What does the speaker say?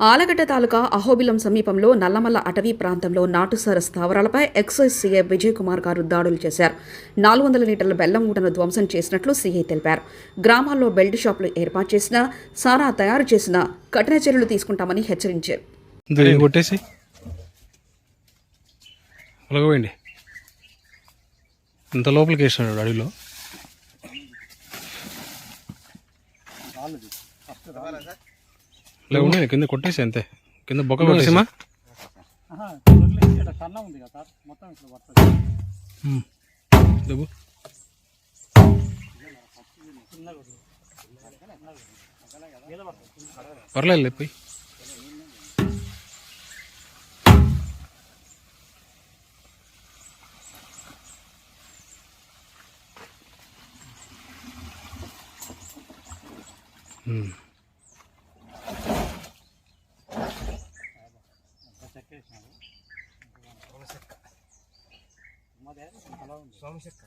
ఆలగడ్డ తాలూకా అహోబిలం సమీపంలో నల్లమల్ల అటవీ ప్రాంతంలో నాటుసార స్థావరాలపై ఎక్సైజ్ సీఐ విజయ్ కుమార్ గారు దాడులు చేశారు. నాలుగు వందల లీటర్ల బెల్లం ఊటను ధ్వంసం చేసినట్లు సీఐ తెలిపారు. గ్రామాల్లో బెల్ట్ షాపులు ఏర్పాటు చేసిన సారా తయారు చేసిన కఠిన చర్యలు తీసుకుంటామని హెచ్చరించారు. ఇంత లోపలికి వేసినాడు అడవిలో. ఉన్నాయి కింద కొట్టేసి అంతే. కింద బొక్క కొట్టేసిమా కన్నం ఉంది కదా సార్ మొత్తం ఇట్లా పడుతుంది పర్లేదు లేపోయి ఉమ్. చెక్క వేసినాడు సోమశెక్క అలా ఉంది. సోమశెక్క